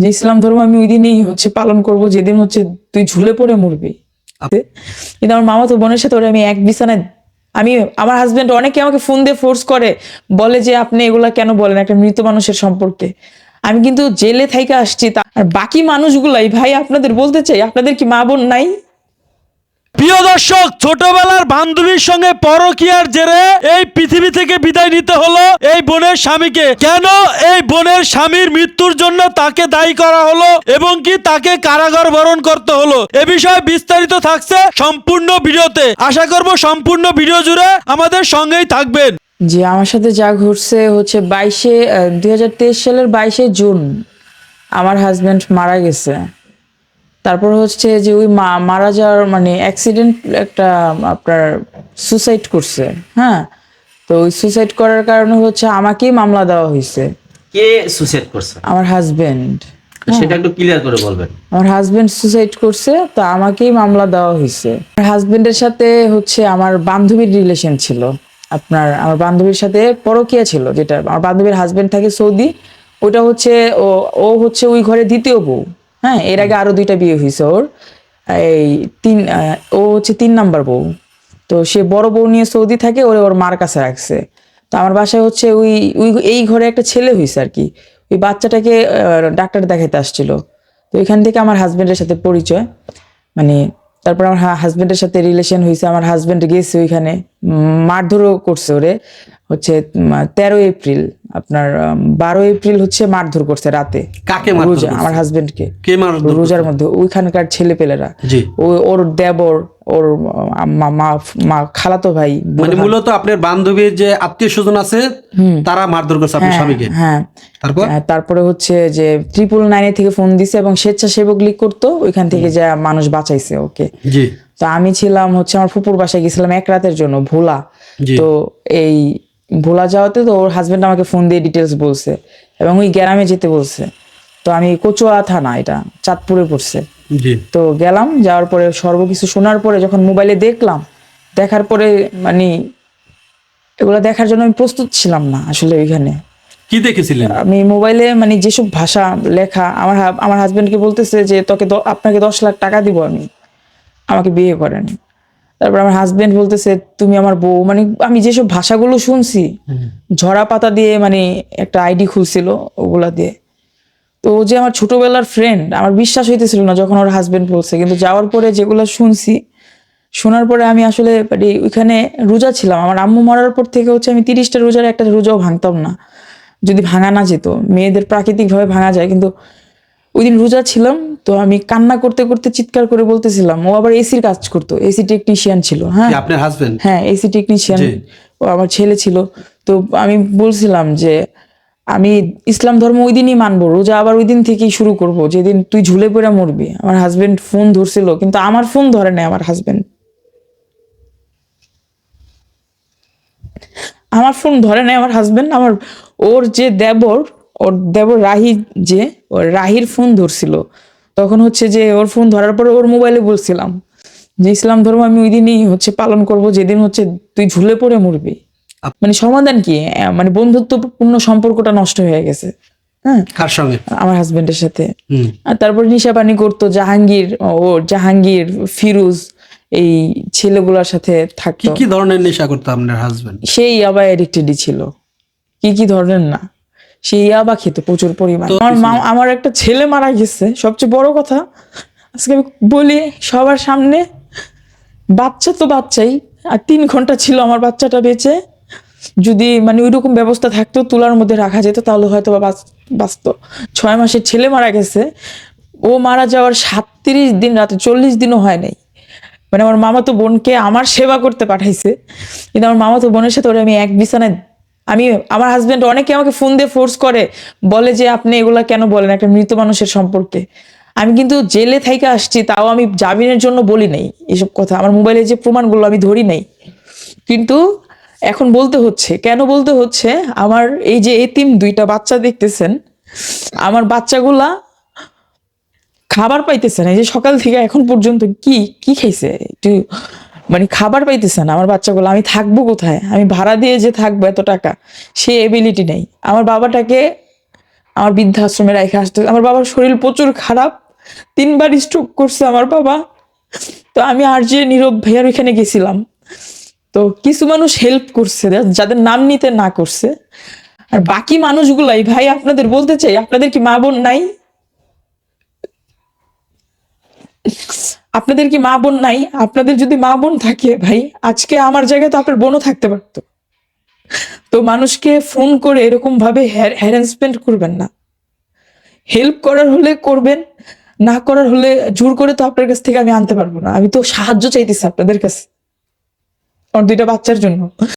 যে ইসলাম ধর্ম আমি ওই দিনই হচ্ছে পালন করব যেদিন হচ্ছে তুই ঝুলে পড়ে মরবি। কিন্তু আমার মামা তো বোনের সাথে ওরা আমি এক বিছানায় আমি আমার হাজবেন্ড অনেকে আমাকে ফোন দিয়ে ফোর্স করে বলে যে আপনি এগুলা কেন বলেন একটা মৃত মানুষের সম্পর্কে। আমি কিন্তু জেলে থাইকে আসছি তা- আর বাকি মানুষগুলাই ভাই আপনাদের বলতে চাই আপনাদের কি মা বোন নাই? প্রিয় দর্শক, ছোটবেলার বান্ধবীর সঙ্গে পরকিয়ার জেরে এই পৃথিবী থেকে বিদায় নিতে হলো এই বোনের স্বামীকে। কেন এই বোনের স্বামীর মৃত্যুর জন্য তাকে দায়ী করা হলো এবং কি তাকে কারাগার বরণ করতে হলো? এ বিষয়ে বিস্তারিত থাকছে সম্পূর্ণ ভিডিওতে। আশা করব সম্পূর্ণ ভিডিও জুড়ে আমাদের সঙ্গেই থাকবেন। যে আমার সাথে যা ঘটছে হচ্ছে বাইশে দুই হাজার তেইশ সালের বাইশে জুন আমার হাজবেন্ড মারা গেছে। তারপর হচ্ছে যে ওই মা- মারা যাওয়ার মানে অ্যাক্সিডেন্ট একটা আপনার সুসাইড করছে হ্যাঁ? তো ওই সুসাইড করার কারণে হচ্ছে আমাকেই মামলা দেওয়া হয়েছে। কে সুসাইড করছে? আমার হাজবেন্ড সেটা একটু ক্লিয়ার করে বলবেন। আমার হাজবেন্ড সুসাইড করছে তো আমাকেই মামলা দেওয়া হয়েছে। আমার হাজবেন্ডের সাথে হচ্ছে আমার বান্ধবীর রিলেশন ছিল। আপনার আমার বান্ধবীর সাথে পরকিয়া ছিল যেটা আমার বান্ধবীর হাজবেন্ড থাকে সৌদি ওটা হচ্ছে ও ও হচ্ছে ওই ঘরে দ্বিতীয় বউ। হ্যাঁ এর আগে আরও দুইটা বিয়ে হয়েছে ওর। এই তিন ও হচ্ছে তিন নাম্বার বউ। তো সে বড় বউ নিয়ে সৌদি থাকে, ওরে ওর মার কাছে রাখছে। তো আমার বাসায় হচ্ছে ওই ওই, এই ঘরে একটা ছেলে হয়েছে আর কি। ওই বাচ্চাটাকে ডাক্তার দেখাইতে আসছিল। তো এখান থেকে আমার হাজবেন্ডের সাথে পরিচয়। মানে তারপর আমার হাজবেন্ডের সাথে রিলেশন হয়েছে আমার হাজবেন্ড গেছে ওইখানে। মারধরও করছে ওরে। হচ্ছে তেরো এপ্রিল আপনার বারো এপ্রিল হচ্ছে মারধর করছে রাতে। কাকে রোজা আমার হাজবেন্ডকে কে মারধর রোজার মধ্যে ওইখানকার ছেলেপেলেরা। জি। ও ওর দেবর ওর মা মা- খালাতো ভাই মানে মূলত আপনার বান্ধবীর যে আত্মীয় স্বজন আছে তারা মারধর করছে আপনার স্বামীকে? হ্যাঁ। তারপর? হ্যাঁ, তারপরে হচ্ছে যে ট্রিপল নাইনে থেকে ফোন দিছে এবং স্বেচ্ছাসেবক লীগ করতো ওইখান থেকে যা মানুষ বাঁচাইছে ওকে। জি। তো আমি ছিলাম হচ্ছে আমার ফুপুর বাসায় গেছিলাম এক রাতের জন্য ভোলা। তো এই ভোলা যাওয়াতে তো ওর হাজবেন্ড আমাকে ফোন দিয়ে ডিটেলস বলছে এবং ওই গ্রামে যেতে বলছে। তো আমি কচুয়া থানা এটা চাঁদপুরে পড়ছে। তো গেলাম যাওয়ার পরে সর্বকিছু শোনার পরে যখন মোবাইলে দেখলাম দেখার পরে মানে এগুলো দেখার জন্য আমি প্রস্তুত ছিলাম না আসলে ওইখানে। কি দেখেছিলেন? আমি মোবাইলে মানে যেসব ভাষা লেখা আমার আমার হাজবেন্ডকে বলতেছে যে তোকে আপনাকে দশ লাখ টাকা দিব আমি। আমাকে বিয়ে করেন। তারপর আমার হাজবেন্ড বলতেছে তুমি আমার বউ। মানে আমি যেসব ভাষাগুলো শুনছি ঝরা পাতা দিয়ে মানে একটা আইডি খুলছিল ওগুলা দিয়ে। তো ও যে আমার ছোটবেলার ফ্রেন্ড আমার বিশ্বাস হইতেছিল না যখন ওর হাজবেন্ড বলছে। কিন্তু যাওয়ার পরে যেগুলো শুনছি শোনার পরে আমি আসলে মানে ওইখানে রোজা ছিলাম। আমার আম্মু মরার পর থেকে হচ্ছে আমি তিরিশটা রোজার একটা রোজাও ভাঙতাম না। যদি ভাঙা না যেত মেয়েদের প্রাকৃতিকভাবে ভাঙা যায় কিন্তু ওই দিন রোজা ছিলাম তো আমি কান্না করতে করতে চিৎকার করে বলতেছিলাম ও আবার এসির কাজ করতো এসি টেকনিশিয়ান ছিল হ্যাঁ। আপনার হাজবেন্ড হ্যাঁ এসি টেকনিশিয়ান ও আমার ছেলে ছিল তো আমি বলছিলাম যে আমি ইসলাম ধর্ম ওই দিনই মানবো রোজা আবার ওই দিন থেকেই শুরু করব যেদিন তুই ঝুলে পড়ে মরবি। আমার হাজবেন্ড ফোন ধরছিল কিন্তু আমার ফোন ধরে নাই আমার হাজবেন্ড আমার ফোন ধরে নাই আমার হাজবেন্ড আমার ওর যে দেবর ওর দেবর রাহি যে ওর রাহির ফোন ধরছিল। তখন হচ্ছে যে ওর ফোন ধরার পরে ওর মোবাইলে বলছিলাম যে ইসলাম ধর্ম আমি ওই দিনই হচ্ছে পালন করব যেদিন হচ্ছে তুই ঝুলে পড়ে মরবি। মানে সমাধান কি? মানে বন্ধুত্বপূর্ণ সম্পর্কটা নষ্ট হয়ে গেছে। হ্যাঁ? কার সঙ্গে? আমার হাজবেন্ডের সাথে। আর তারপর নিশা পানি করতো জাহাঙ্গীর ও জাহাঙ্গীর ফিরুজ এই ছেলেগুলোর সাথে থাকতো। কি ধরনের নেশা করতো আপনার হাজবেন্ড সেই আবার অ্যাডিক্টেডই ছিল। কি কি ধরনের না? সেই আবা খেত প্রচুর পরিমাণ। আমার মা আমার একটা ছেলে মারা গেছে। সবচেয়ে বড় কথা আজকে আমি বলি সবার সামনে বাচ্চা তো বাচ্চাই আর তিন ঘণ্টা ছিল আমার বাচ্চাটা বেঁচে। যদি মানে ওইরকম ব্যবস্থা থাকতো তুলার মধ্যে রাখা যেত তাহলে হয়তো বা বাঁচ- বাঁচতো। ছয় মাসের ছেলে মারা গেছে। ও মারা যাওয়ার সাতত্রিশ দিন রাতে চল্লিশ দিনও হয় নাই। মানে আমার মামাতো বোনকে আমার সেবা করতে পাঠাইছে। কিন্তু আমার মামাতো বোনের সাথে ওরা আমি এক বিছানায় আমি, আমার হাজবেন্ড অনেকে আমাকে ফোন দিয়ে ফোর্স করে, বলে যে আপনি এগুলা কেন বলেন একটা মৃত মানুষের সম্পর্কে। আমি কিন্তু জেলে থাইকে আসছি, তাও আমি জামিনের জন্য বলি নাই এসব কথা। আমার মোবাইলে যে প্রমাণগুলো আমি ধরি নাই। কিন্তু এখন বলতে হচ্ছে, কেন বলতে হচ্ছে, আমার এই যে এতিম দুইটা বাচ্চা দেখতেছেন, আমার বাচ্চাগুলা খাবার পাইতেছে না। এই যে সকাল থেকে এখন পর্যন্ত কি কি খাইছে? একটু মানে খাবার পাইতেছে না। আমার বাচ্চাগুলো আমি থাকব কোথায়? আমি ভাড়া দিয়ে যে থাকব এত টাকা, সে এবিলিটি নেই। আমার বাবাটাকে আমার বৃদ্ধাশ্রমে রেখে আসতে আমার বাবার শরীর প্রচুর খারাপ। তিনবার স্ট্রোক করছে আমার বাবা। তো আমি আর যে নীরব ভাইয়ার ওইখানে গেছিলাম। তো কিছু মানুষ হেল্প করছে যাদের নাম নিতে না করছে। আর বাকি মানুষগুলাই, ভাই, আপনাদের বলতে চাই, আপনাদের কি মা বোন নাই? আপনাদের কি মা বোন নাই? আপনাদের যদি মা বোন থাকে ভাই, আজকে আমার জায়গায় তো আপনার বোনও থাকতে পারত। তো মানুষকে ফোন করে এরকম ভাবে হ্যারাসমেন্ট করবেন না। হেল্প করার হলে করবেন, না করার হলে জোর করে তো আপনার কাছ থেকে আমি আনতে পারব না। আমি তো সাহায্য চাইতেছি আপনাদের কাছে। আমার দুইটা বাচ্চার জন্য।